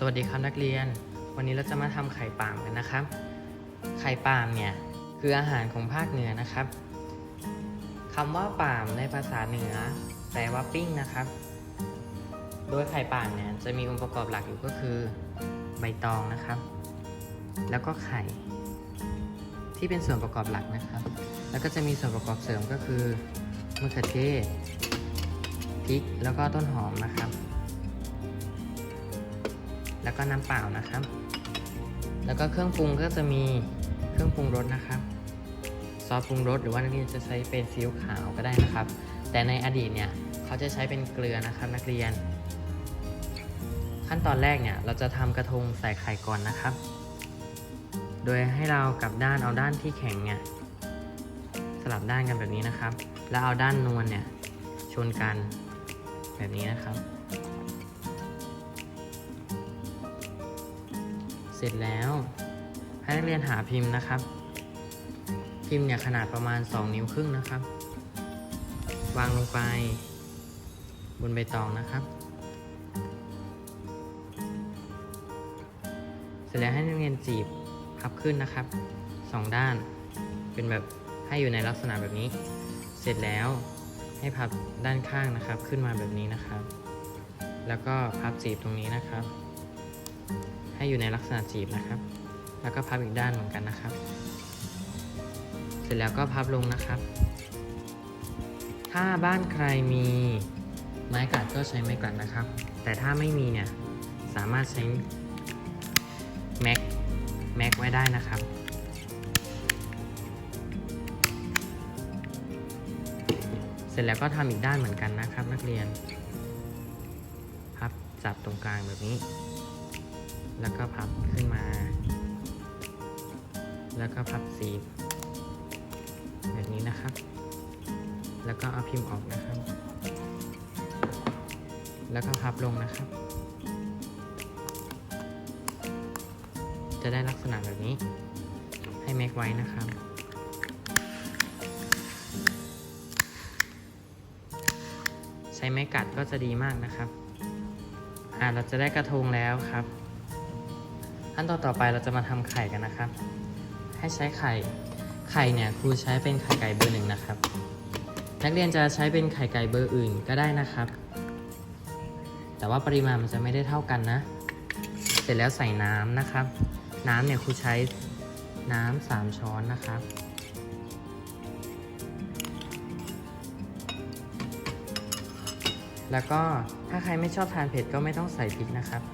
สวัสดีครับนักเรียน วันนี้เราจะมาทำไข่ปามกันนะครับ ไข่ปามเนี่ยคืออาหารของภาคเหนือนะครับคำว่าปามในภาษาเหนือ แปลว่าปิ้งนะครับ โดยไข่ปามเนี่ยจะมีองค์ประกอบหลักอยู่ก็คือ ใบตองนะครับ แล้วก็ไข่ ที่เป็นส่วนประกอบหลักนะครับ แล้วก็จะมีส่วนประกอบเสริมก็คือมะเขือเทศพริกแล้วก็ต้นหอมนะครับ แล้วก็น้ำเปล่านะครับ แล้วก็เครื่องปรุงก็จะมีเครื่องปรุงรสนะครับซอสปรุงรสหรือว่านักเรียนจะใช้เป็นซีอิ๊วขาวก็ได้นะครับ แต่ในอดีตเนี่ยเขาจะใช้เป็นเกลือนะครับนักเรียน ขั้นตอนแรกเนี่ยเราจะทำกระทงใส่ไข่ก่อนนะครับ โดยให้เรากลับด้านเอาด้านที่แข็งเนี่ยสลับด้านกันแบบนี้นะครับ แล้วเอาด้านนวลเนี่ยชนกันแบบนี้นะครับ เสร็จแล้ว ให้นักเรียนหาพิมพ์นะครับ พิมพ์เนี่ยขนาดประมาณ 2 นิ้วครึ่งนะครับ วางลงไป บนใบตองนะครับ เสร็จแล้วให้นักเรียนจีบพับขึ้นนะครับสองด้าน เป็นแบบให้อยู่ในลักษณะแบบนี้ เสร็จแล้วให้พับด้านข้างนะครับ ขึ้นมาแบบนี้นะครับ แล้วก็พับจีบตรงนี้นะครับ ให้อยู่ในลักษณะจีบนะครับ แล้วก็พับอีกด้านเหมือนกันนะครับ เสร็จแล้วก็พับลงนะครับ ถ้าบ้านใครมีไม้กลัดก็ใช้ไม้กลัดนะครับ แต่ถ้าไม่มีเนี่ยสามารถใช้แม็กแม็กไว้ได้นะครับเสร็จแล้วก็ทำอีกด้านเหมือนกันนะครับ นักเรียนพับจับตรงกลางแบบนี้ แล้วก็พับขึ้นมา แล้วก็พับสีแบบนี้นะครับ แล้วก็เอาพิมพ์ออกนะครับ แล้วก็พับลงนะครับ จะได้ลักษณะแบบนี้ ให้แม็กไว้นะครับใช้ไม้กัดก็จะดีมากนะครับ อ่า เราจะได้กระทงแล้วครับ ขั้นตอนต่อไปเราจะมาทำไข่กันนะครับ ให้ใช้ไข่ ไข่เนี่ยครูใช้เป็นไข่ไก่เบอร์หนึ่งนะครับ นักเรียนจะใช้เป็นไข่ไก่เบอร์อื่นก็ได้นะครับ แต่ว่าปริมาณมันจะไม่ได้เท่ากันนะ เสร็จแล้วใส่น้ำนะครับ น้ำเนี่ยครูใช้น้ำสามช้อนนะครับแล้วก็ถ้าใครไม่ชอบทานเผ็ดก็ไม่ต้องใส่พริกนะครับ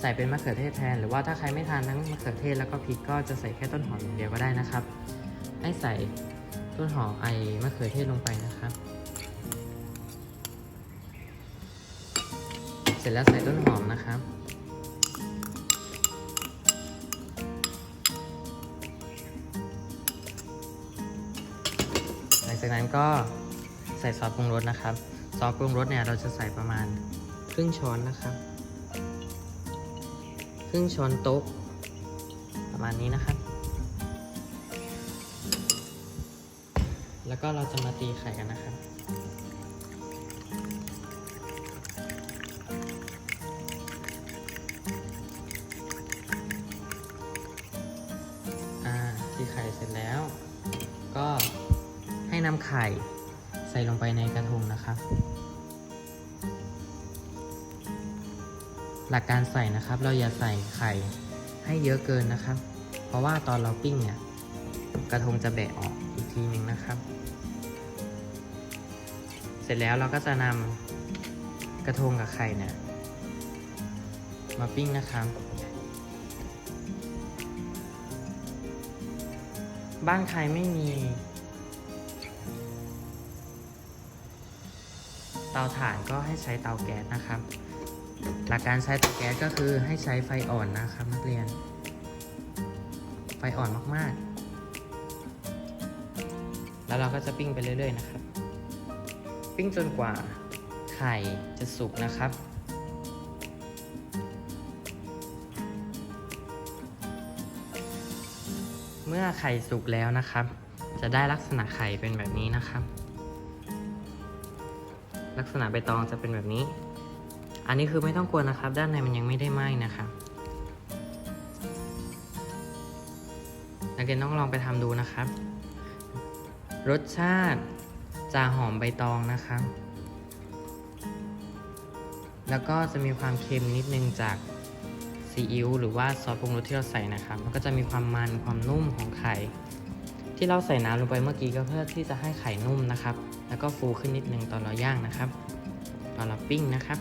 ใส่เป็นมะเขือเทศแทน หรือว่าถ้าใครไม่ทานทั้งมะเขือเทศแล้วก็พริกก็จะใส่แค่ต้นหอมอย่างเดียวก็ได้นะครับ ให้ใส่ต้นหอมไอมะเขือเทศลงไปนะครับ เสร็จแล้วใส่ต้นหอมนะครับหลังจากนั้นก็ใส่ซอสปรุงรสนะครับ ซอสปรุงรสเนี่ยเราจะใส่ประมาณครึ่งช้อนนะครับ ครึ่งช้อนโต๊ะ ประมาณนี้นะครับ แล้วก็เราจะมาตีไข่กันนะครับตีไข่เสร็จแล้ว ก็ให้นำไข่ใส่ลงไปในกระทงนะครับ หลักการใส่นะครับ เราอย่าใส่ไข่ให้เยอะเกินนะครับ เพราะว่าตอนเราปิ้งเนี่ยกระทงจะแบะออกอีกทีหนึ่งนะครับ เสร็จแล้วเราก็จะนำกระทงกับไข่เนี่ยมาปิ้งนะครับบ้านใครไม่มี เตาถ่านก็ให้ใช้เตาแก๊สนะครับ หลักการใช้เตาแก๊สก็คือให้ใช้ไฟอ่อนนะครับนักเรียน ไฟอ่อนมากๆ แล้วเราก็จะปิ้งไปเรื่อยๆนะครับ ปิ้งจนกว่าไข่จะสุกนะครับเมื่อไข่สุกแล้วนะครับ จะได้ลักษณะไข่เป็นแบบนี้นะครับ ลักษณะใบตองจะเป็นแบบนี้ อันนี้คือไม่ต้องกลัวนะครับ ด้านในมันยังไม่ได้ไหม้นะครับนักเรียนต้องลองไปทำดูนะครับ รสชาติจะหอมใบตองนะครับ แล้วก็จะมีความเค็มนิดนึงจากซีอิ๊วหรือว่าซอสปรุงรสที่เราใส่นะครับแล้วก็จะมีความมันความนุ่มของไข่ ที่เราใส่น้ำลงไปเมื่อกี้ก็เพื่อที่จะให้ไข่นุ่มนะครับ แล้วก็ฟูขึ้นนิดนึงตอนเราย่างนะครับ ตอนเราปิ้งนะครับ